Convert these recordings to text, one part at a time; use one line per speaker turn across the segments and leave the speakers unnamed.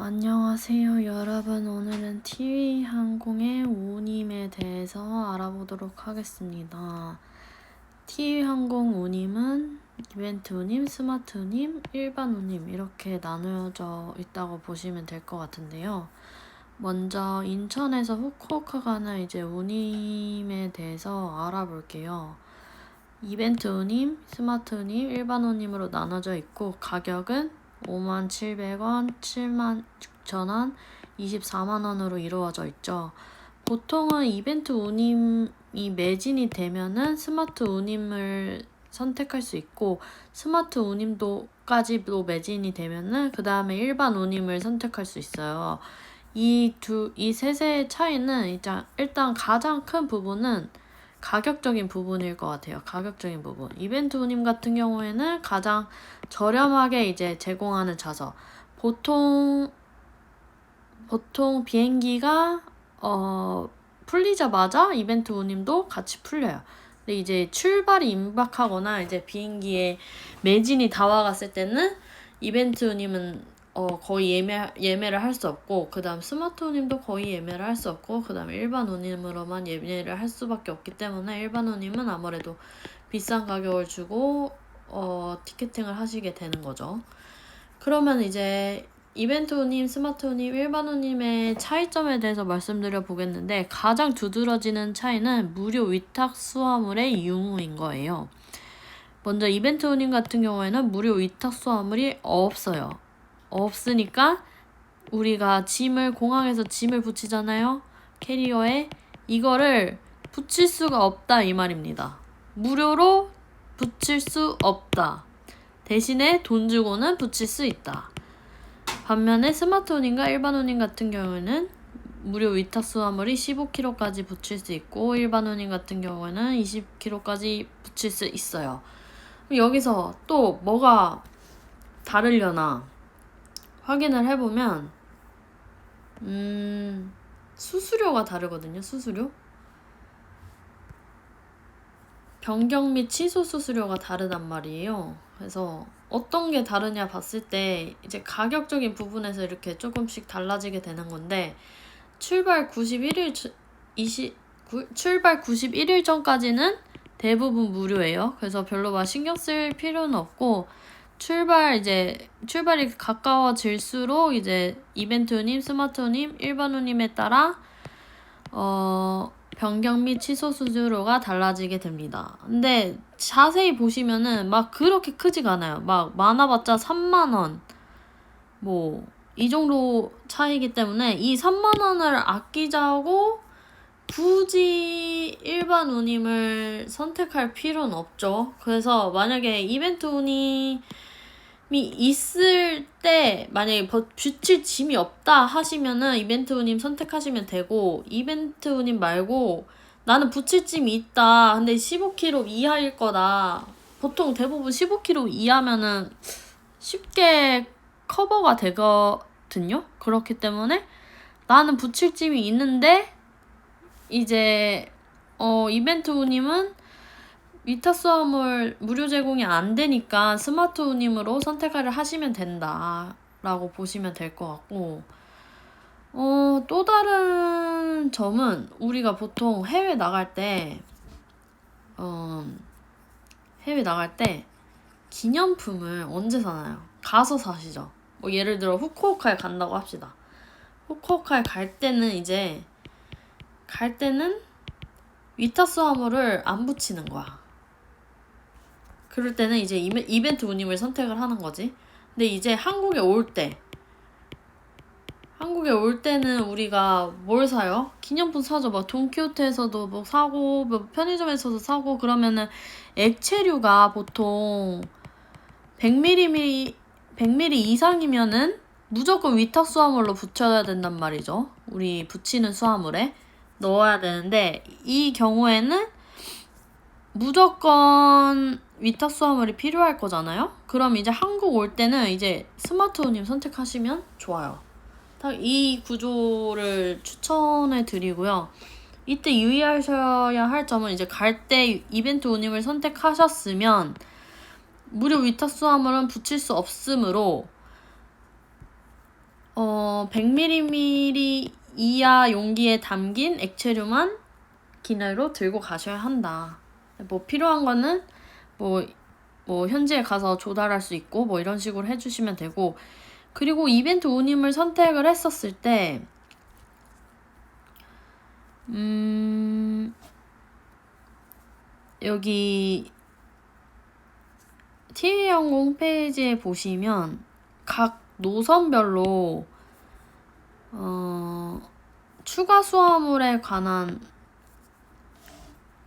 안녕하세요, 여러분. 오늘은 TV 항공의 오님에 대해서 알아보도록 하겠습니다. TV 항공 오님은 이벤트 오님, 스마트 오님, 일반 오님 이렇게 나누어져 있다고 보시면 될 것 같은데요. 먼저 인천에서 후쿠오카 가는 이제 오님에 대해서 알아볼게요. 이벤트 오님, 스마트 오님, 일반 오님으로 나눠져 있고 가격은 5만 700원, 7만 6천원, 24만원으로 이루어져 있죠. 보통은 이벤트 운임이 매진이 되면은 스마트 운임을 선택할 수 있고 스마트 운임도까지도 매진이 되면은 그 다음에 일반 운임을 선택할 수 있어요. 이 두, 이 셋의 차이는 일단, 일단 가장 큰 부분은 가격적인 부분일 것 같아요. 가격적인 부분. 이벤트 운임 같은 경우에는 가장 저렴하게 이제 제공하는 좌석. 보통 보통 비행기가 어 풀리자마자 이벤트 운임도 같이 풀려요. 근데 이제 출발이 임박하거나 이제 비행기에 매진이 다와갔을 때는 이벤트 운임은 어, 거의 예매, 예매를 할 수 없고, 그 다음 스마트 운임도 거의 예매를 할 수 없고, 그 다음에 일반 운임으로만 예매를 할 수밖에 없기 때문에 일반 운임은 아무래도 비싼 가격을 주고, 어, 티켓팅을 하시게 되는 거죠. 그러면 이제 이벤트 운임, 스마트 운임, 일반 운임의 차이점에 대해서 말씀드려 보겠는데, 가장 두드러지는 차이는 무료 위탁 수화물의 유무인 거예요. 먼저 이벤트 운임 같은 경우에는 무료 위탁 수화물이 없어요. 없으니까 우리가 짐을 공항에서 짐을 붙이잖아요. 캐리어에 이거를 붙일 수가 없다 이 말입니다. 무료로 붙일 수 없다. 대신에 돈 주고는 붙일 수 있다. 반면에 스마트온인과 일반온인 같은 경우에는 무료 위탁 수화물이 15kg까지 붙일 수 있고 일반온인 같은 경우에는 20kg까지 붙일 수 있어요. 여기서 또 뭐가 다르려나? 확인을 해보면 음 수수료가 다르거든요. 수수료. 변경 및 취소 수수료가 다르단 말이에요. 그래서 어떤 게 다르냐 봤을 때 이제 가격적인 부분에서 이렇게 조금씩 달라지게 되는 건데 출발 91일 20 출발 91일 전까지는 대부분 무료예요. 그래서 별로 막 신경 쓸 필요는 없고 출발 이제 출발이 가까워질수록 이제 이벤트님, 스마트님, 일반우님에 따라 어 변경 및 취소 수수료가 달라지게 됩니다. 근데 자세히 보시면은 막 그렇게 크지가 않아요. 막 많아봤자 3만 원. 뭐 이 정도 차이기 때문에 이 3만 원을 아끼자고 굳이 일반 운임을 선택할 필요는 없죠. 그래서 만약에 이벤트 운임 이 있을 때 만약에 붙일 짐이 없다 하시면은 이벤트 우님 선택하시면 되고 이벤트 우님 말고 나는 붙일 짐이 있다. 근데 15kg 이하일 거다. 보통 대부분 15kg 이하면은 쉽게 커버가 되거든요? 그렇기 때문에 나는 붙일 짐이 있는데 이제 어 이벤트 우님은 위탁 수화물 무료 제공이 안 되니까 스마트 운임으로 선택을 하시면 된다 라고 보시면 될 것 같고 어, 또 다른 점은 우리가 보통 해외 나갈 때 어, 해외 나갈 때 기념품을 언제 사나요? 가서 사시죠. 뭐 예를 들어 후쿠오카에 간다고 합시다. 후쿠오카에 갈 때는 이제 갈 때는 위탁 수화물을 안 붙이는 거야. 그럴 때는 이제 이벤트 운임을 선택을 하는 거지. 근데 이제 한국에 올 때, 한국에 올 때는 우리가 뭘 사요? 기념품 사죠. 막 돈키호테에서도 뭐 사고, 뭐 편의점에서도 사고, 그러면은 액체류가 보통 100ml, 100ml 이상이면은 무조건 위탁 수화물로 붙여야 된단 말이죠. 우리 붙이는 수화물에 넣어야 되는데, 이 경우에는 무조건 위탁 수화물이 필요할 거잖아요? 그럼 이제 한국 올 때는 이제 스마트홈님 선택하시면 좋아요. 이 구조를 추천해 드리고요. 이때 유의하셔야 할 점은 이제 갈 때 이벤트 운임을 선택하셨으면 무료 위탁 수화물은 붙일 수 없으므로 어, 100ml 이하 용기에 담긴 액체류만 기내로 들고 가셔야 한다. 뭐 필요한 거는 뭐, 뭐 현지에 가서 조달할 수 있고 뭐 이런 식으로 해주시면 되고. 그리고 이벤트 운임을 선택을 했었을 때 음, 여기 TV항공 홈페이지에 보시면 각 노선별로 어, 추가 수화물에 관한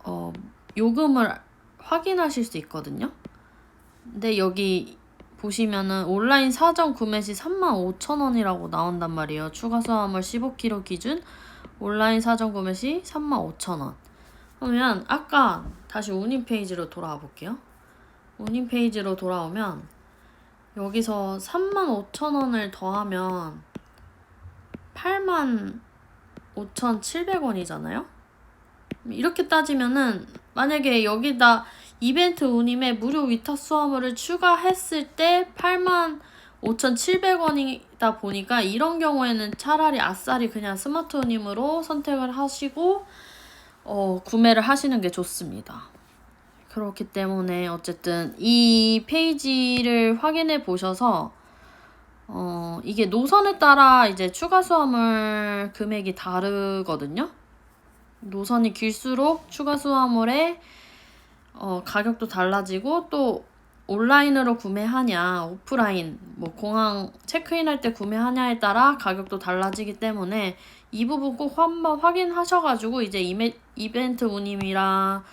어, 요금을 확인하실 수 있거든요. 근데 여기 보시면은 온라인 사전 구매 시 35,000원이라고 나온단 말이에요. 추가 수화물 15kg 기준 온라인 사전 구매 시 35,000원. 그러면 아까 다시 운임 페이지로 돌아와 볼게요. 운임 페이지로 돌아오면 여기서 35,000원을 더하면 85,700원이잖아요. 이렇게 따지면은 만약에 여기다 이벤트 운임에 무료 위탁 수화물을 추가했을 때 85,700원이다 보니까 이런 경우에는 차라리 아싸리 그냥 스마트 운임으로 선택을 하시고 어, 구매를 하시는 게 좋습니다. 그렇기 때문에 어쨌든 이 페이지를 확인해 보셔서 어, 이게 노선에 따라 이제 추가 수화물 금액이 다르거든요. 노선이 길수록 추가 수화물의 어, 가격도 달라지고 또 온라인으로 구매하냐, 오프라인, 뭐 공항 체크인할 때 구매하냐에 따라 가격도 달라지기 때문에 이 부분 꼭 한번 확인하셔가지고 이제 이메, 이벤트 운임이랑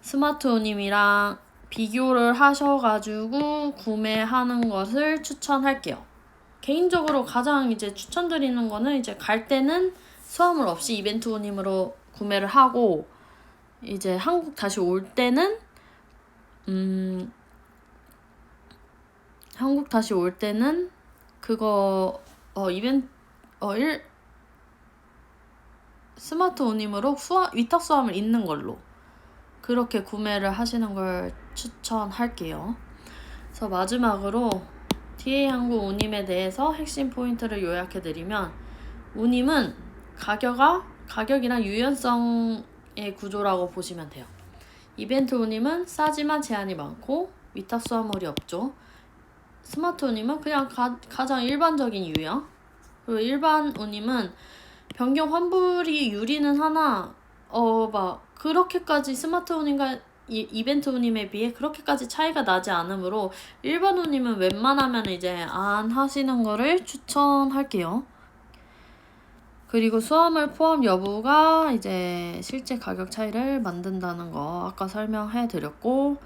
스마트 운임이랑 비교를 하셔가지고 구매하는 것을 추천할게요. 개인적으로 가장 이제 추천드리는 거는 이제 갈 때는 수화물 없이 이벤트 운임으로 구매를 하고 이제 한국 다시 올 때는 음 한국 다시 올 때는 그거 어 이벤트 어일 스마트 운임으로 수화 위탁 수화물 있는 걸로 그렇게 구매를 하시는 걸 추천할게요. 그래서 마지막으로 TA 항공 운임에 대해서 핵심 포인트를 요약해 드리면 운임은 가격과 가격이랑 유연성의 구조라고 보시면 돼요. 이벤트 운임은 싸지만 제한이 많고 위탁 수화물이 없죠. 스마트 운임은 그냥 가, 가장 일반적인 유형. 그리고 일반 운임은 변경 환불이 유리는 하나 어 막 그렇게까지 스마트 운임과 이, 이벤트 운임에 비해 그렇게까지 차이가 나지 않으므로 일반 운임은 웬만하면 이제 안 하시는 거를 추천할게요. 그리고 수화물 포함 여부가 이제 실제 가격 차이를 만든다는 거 아까 설명해 드렸고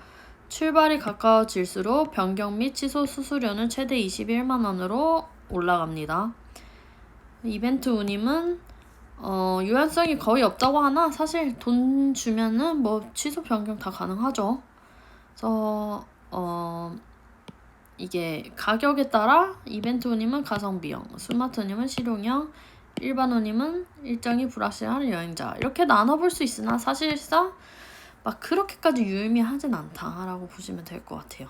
출발이 가까워질수록 변경 및 취소 수수료는 최대 21만 원으로 올라갑니다. 이벤트 운임은 어, 유연성이 거의 없다고 하나 사실 돈 주면은 뭐 취소 변경 다 가능하죠. 그래서 어, 이게 가격에 따라 이벤트 운임은 가성비형, 스마트 운임은 실용형, 일반 운임은 일정이 불확실한 여행자 이렇게 나눠볼 수 있으나 사실상 막 그렇게까지 유의미하진 않다라고 보시면 될 것 같아요.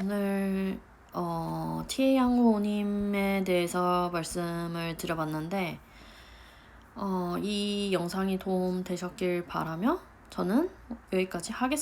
오늘 어, TA 항공운임에 대해서 말씀을 드려봤는데 어, 이 영상이 도움 되셨길 바라며 저는 여기까지 하겠습니다.